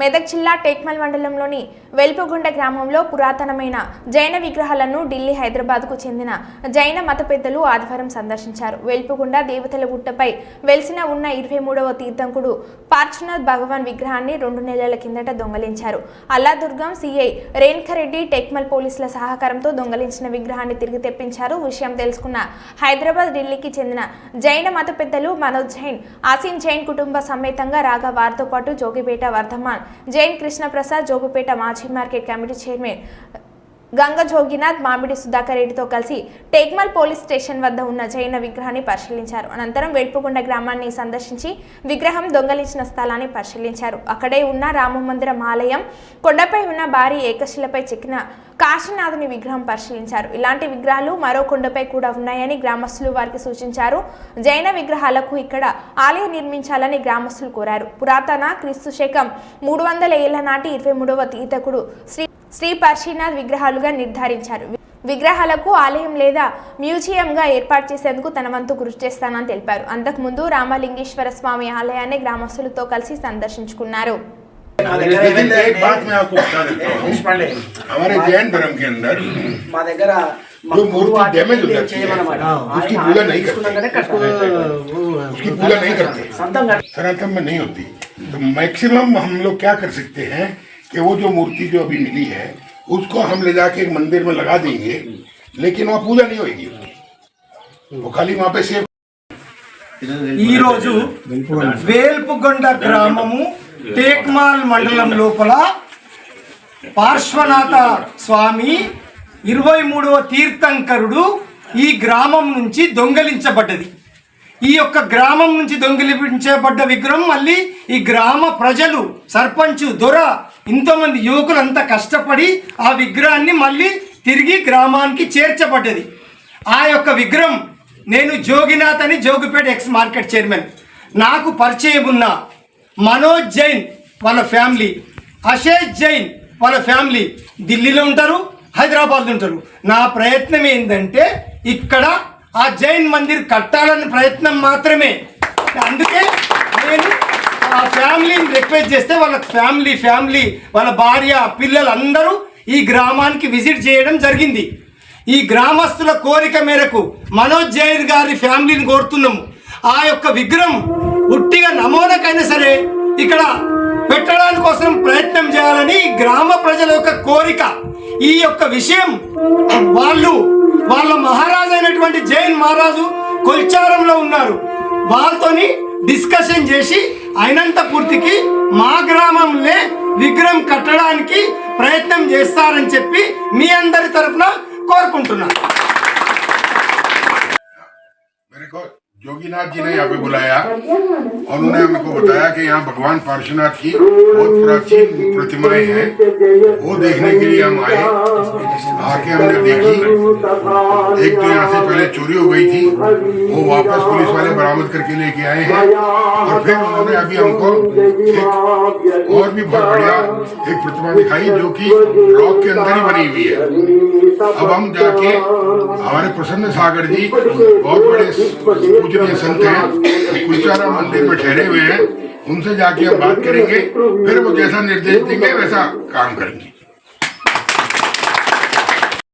మెదక్ జిల్లా టేక్మల్ మండలంలోని వెల్పుగుండ గ్రామంలో పురాతనమైన జైన విగ్రహాలను ఢిల్లీ హైదరాబాద్కు చెందిన జైన మత పెద్దలు ఆదివారం సందర్శించారు. వెల్పుగుండ దేవతల గుట్టపై వెలిసిన ఉన్న ఇరవై మూడవ తీర్థంకుడు పార్చునాథ్ భగవాన్ విగ్రహాన్ని రెండు నెలల కిందట దొంగలించారు. అల్లాదుర్గం సిఐ రేణుకరెడ్డి టెక్మల్ పోలీసుల సహకారంతో దొంగలించిన విగ్రహాన్ని తిరిగి తెప్పించారు. విషయం తెలుసుకున్న హైదరాబాద్ ఢిల్లీకి చెందిన జైన మత పెద్దలు మనోజ్ జైన్ ఆసిన్ జైన్ కుటుంబ సమేతంగా రాగా వారితో పాటు జోగిపేట వర్ధమాన్ జైన్ కృష్ణప్రసాద్ జోగుపేట మాజీ market committee chairman Ganga Joginath Mamidi Sudhakar రెడ్డితో కలిసి టేక్మల్ పోలీస్ స్టేషన్ వద్ద ఉన్న జైన విగ్రహాన్ని పరిశీలించారు. అనంతరం వేడ్పుకొండ గ్రామాన్ని సందర్శించి విగ్రహం దొంగలించిన స్థలాన్ని పరిశీలించారు. అక్కడే ఉన్న రామ మందిరం ఆలయం కొండపై ఉన్న భారీ ఏకశిలపై చెక్కిన కాశీనాథుని విగ్రహం పరిశీలించారు. ఇలాంటి విగ్రహాలు మరో కొండపై కూడా ఉన్నాయని గ్రామస్తులు వారికి సూచించారు. జైన విగ్రహాలకు ఇక్కడ ఆలయం నిర్మించాలని గ్రామస్తులు కోరారు. పురాతన క్రీస్తు శకం మూడు వందల ఏళ్ళ నాటి ఇరవై మూడవ తీర్థకుడు శ్రీ శ్రీ పర్షీనాథ్ విగ్రహాలుగా నిర్ధారించారు విగ్రహాలకు ఆలయం లేదా మ్యూజియంగా ఏర్పాటు చేసేందుకు తన వంతు కృషి చేస్తానని తెలిపారు అంతకుముందు రామలింగేశ్వర స్వామి ఆలయాన్ని గ్రామస్తులతో కలిసి సందర్శించుకున్నారు लेकिन एक बात मैं आपको बता देता हूँ మహేష్ పాండే हमारे जैन धर्म के अंदर మా దగ్గర మా जो मूर्ति గురువు डैमेज हो ఆజ్ఞ जाती है చేయమన్నమాట. उसकी ఆయన पूजा नहीं తీసుకున్నాకనే करते కట్టాలి. उसकी पूजा नहीं करते సొంతం కట్ట- सनातन में नहीं होती तो मैक्सिमम हम लोग क्या कर सकते हैं कि वो जो मूर्ति जो अभी मिली है उसको हम ले जाके एक मंदिर में लगा देंगे लेकिन वहाँ पूजा नहीं होगी उसकी वो खाली वहाँ पे सेव ఈరోజు వేల్పుగొండ గ్రామము టేక్మాల్ మండలం లోపల పార్శ్వనాథ స్వామి ఇరవై మూడవ తీర్థంకరుడు ఈ గ్రామం నుంచి దొంగలించబడ్డది ఈ యొక్క గ్రామం నుంచి దొంగిలించబడ్డ విగ్రహం మళ్ళీ ఈ గ్రామ ప్రజలు సర్పంచ్ దొర ఇంతోమంది అంత కష్టపడి ఆ విగ్రహాన్ని మళ్ళీ తిరిగి గ్రామానికి చేర్చబడ్డది. ఆ యొక్క విగ్రహం నేను జోగినాథ్ అని జోగిపేట ఎక్స్ మార్కెట్ చైర్మన్. నాకు పరిచయం ఉన్న మనోజ్ జైన్ వాళ్ళ ఫ్యామిలీ అశేష్ జైన్ వాళ్ళ ఫ్యామిలీ ఢిల్లీలో ఉంటారు హైదరాబాద్లో ఉంటారు. నా ప్రయత్నం ఏంటంటే ఇక్కడ ఆ జైన్ మందిర్ కట్టాలని ప్రయత్నం మాత్రమే. అందుకే నేను ఆ ఫ్యామిలీని రిక్వెస్ట్ చేస్తే వాళ్ళ ఫ్యామిలీ ఫ్యామిలీ వాళ్ళ భార్య పిల్లలు అందరూ ఈ గ్రామానికి విజిట్ చేయడం జరిగింది. ఈ గ్రామస్తుల కోరిక మేరకు మనోజ్ జైన్ గారి ఫ్యామిలీని కోరుతున్నాము ఆ యొక్క విగ్రహం ఉట్టిగా నమూనకైనా సరే ఇక్కడ పెట్టడానికి కోసం ప్రయత్నం చేయాలని గ్రామ ప్రజల యొక్క కోరిక. ఈ యొక్క విషయం వాళ్ళు వాళ్ళ మహారాజు అయినటువంటి జైన్ మహారాజు కొల్చారంలో ఉన్నారు. వాళ్ళతోని డిస్కషన్ చేసి అయినంత పూర్తికి మా గ్రామంలో విగ్రహం కట్టడానికి ప్రయత్నం చేస్తారని చెప్పి మీ అందరి తరఫున కోరుకుంటున్నాను. जोगीनाथ जी ने यहाँ पे बुलाया। उन्होंने हमको बताया कि यहाँ भगवान पार्श्वनाथ की बहुत प्राचीन प्रतिमाएँ हैं। वो देखने के लिए हम आए। आके हमने देखी। एक तो यहाँ से पहले चोरी हो गई थी। वो वापस पुलिस वाले बरामद करके लेके आए हैं। और फिर उन्होंने अभी हमको एक और भी बहुत बढ़िया एक प्रतिमा दिखाई जो कि रॉक के अंदर ही बनी हुई है। अब हम जाके हमारे प्रसन्न सागर जी, बहुत बड़े पूजनीय संत हैं, कुलचारा मंदिर में ठहरे हुए हैं, उनसे जाके हम बात करेंगे, फिर वो जैसा निर्देश देंगे, वैसा काम करेंगे।